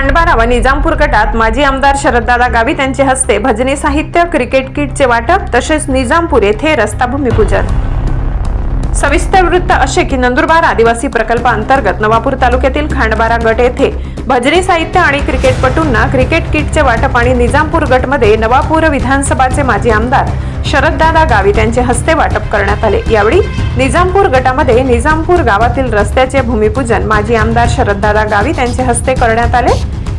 खांडबारा व निजामपूर गटात माजी आमदार शरददादा गावित यांचे हस्ते भजनी साहित्य क्रिकेट किटचे वाटप तसेच निजामपूर येथे रस्ता भूमिपूजन. सविस्तर वृत्त असे की नंदुरबार आदिवासी प्रकल्पाअंतर्गत नवापूर तालुक्यातील खांडबारा गट येथे भजनी साहित्य आणि क्रिकेटपटूंना क्रिकेट किटचे वाटप आणि निजामपूर गटमध्ये नवापूर विधानसभाचे माजी आमदार शरददादा गावित यांचे हस्ते वाटप करण्यात आले. यावेळी निजामपूर गटामध्ये निजामपूर गावातील रस्त्याचे भूमिपूजन माजी आमदार शरददादा गावित यांचे हस्ते करण्यात आले.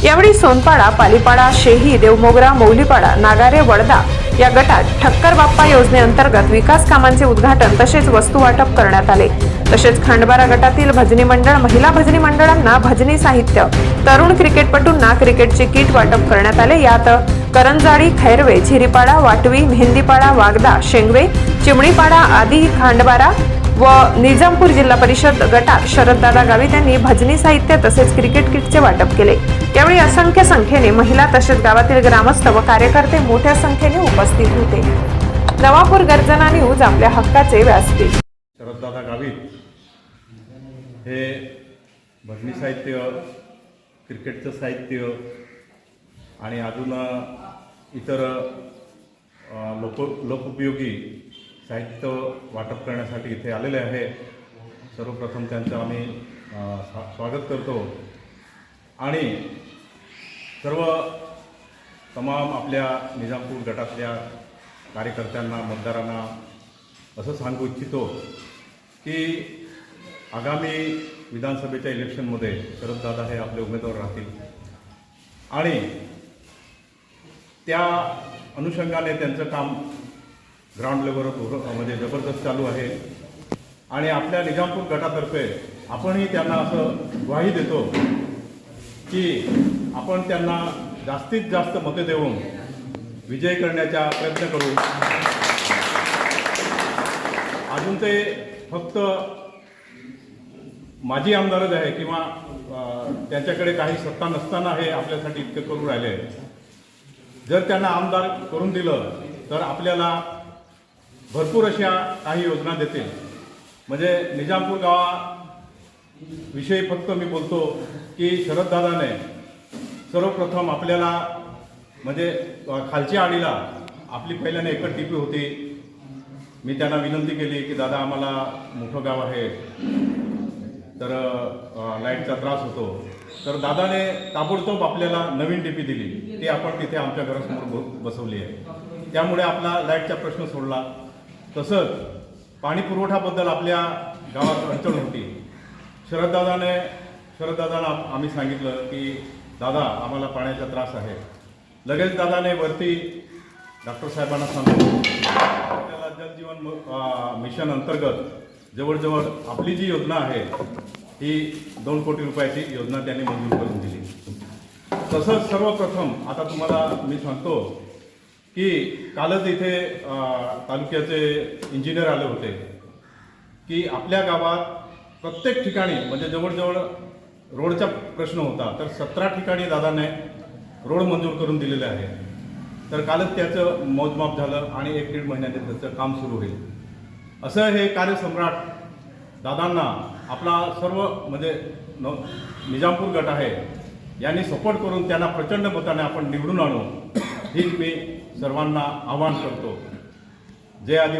यावेळी सोनपाडा पालिपाडा शेही देवमोगरा मौलीपाडा नागारे वडदा या गटात ठक्कर बाप्पा योजनेअंतर्गत विकास कामांचे उद्घाटन तसेच वस्तू वाटप करण्यात आले. तसेच खांडबारा गटातील भजनी मंडळ महिला भजनी मंडळांना भजनी साहित्य तरुण क्रिकेटपटूंना क्रिकेटचे किट वाटप करण्यात आले. यात करंजाडी खैरवे झिरीपाडा वाटवी मेहंदीपाडा वागदा शेंगवे चिमणीपाडा आदी खांडबारा व निजामपूर जिल्हा परिषद गटात शरददादा गावित यांनी भजनी साहित्य तसेच क्रिकेट किटचे वाटप केले. यावेळी असंख्य संख्येने महिला तसेच गावातील ग्रामस्थ व कार्यकर्ते मोठ्या संख्येने उपस्थित होते. नवापूर गर्जना न्यूज आपल्या हक्काचे व्यासपीठ. शरददादा गावित हे भजनी साहित्य क्रिकेटचं साहित्य आणि अजून इतर लोक लोकोपयोगी साहित्य वाटप करण्यासाठी इथे आलेले आहे. सर्वप्रथम त्यांचं आम्ही स्वा- स्वागत करतो. आणि सर्व तमाम आपल्या निजामपूर गटातल्या कार्यकर्त्यांना मतदारांना असं सांगू इच्छितो की आगामी विधानसभेच्या इलेक्शनमध्ये शरददादा हे आपले उमेदवार राहतील. आणि त्या अनुषंगाने त्यांचं काम ग्राउंड लेवलवर म्हणजे जबरदस्त चालू आहे. आणि आपल्या निजामपूर गटातर्फे आपणही त्यांना असं ग्वाही देतो की आपण त्यांना जास्तीत जास्त मते देऊन विजय करण्याचा प्रयत्न करू. अजून ते फक्त माजी आमदारच आहे किंवा त्यांच्याकडे काही सत्ता नसताना हे आपल्यासाठी इतकं करू राहिले. जर त्यांना आमदार करून दिलं तर आपल्याला भरपूर अशा काही योजना देतील. म्हणजे निजामपूर गावाविषयी फक्त मी बोलतो की शरददादाने सर्वप्रथम आपल्याला म्हणजे खालच्या आडीला आपली पहिल्याने एकच टीपी होती. मी त्यांना विनंती केली की दादा आम्हाला मोठं गाव आहे. तर लाईटचा त्रास होतो. तर दादाने ताबडतोब आपल्याला नवीन टीपी दिली. ती आपण तिथे आमच्या घरासमोर बसवली आहे. त्यामुळे आपला लाईटचा प्रश्न सोडला. तसंच पाणी पुरवठाबद्दल आपल्या गावात अडचण होती. शरददादाने शरददादांना आम्ही सांगितलं की दादा आम्हाला पाण्याचा त्रास आहे. लगेच दादाने वरती डॉक्टर साहेबांना सांगितलं. आपल्याला जलजीवन म- मिशन अंतर्गत जवळजवळ आपली जी योजना आहे ही दोन कोटी रुपयाची योजना त्यांनी मंजूर करून दिली. तसंच सर्वप्रथम आता तुम्हाला मी सांगतो की कालच इथे तालुक्याचे इंजिनियर आले होते की आपल्या गावात प्रत्येक ठिकाणी म्हणजे जवळजवळ रोडचा प्रश्न होता तर सतरा ठिकाणी दादाने रोड मंजूर करून दिलेले आहे. तर कालच त्याचं मोजमाप झालं आणि एक दीड महिन्यात त्याचं काम सुरू होईल. असं हे कार्यसम्राट दादांना आपला सर्व म्हणजे न निजामपूर गट आहे यांनी सपोर्ट करून त्यांना प्रचंड मताने आपण निवडून आणू हीच मी सर्वांना आवाहन करतो. जय आदिवासी.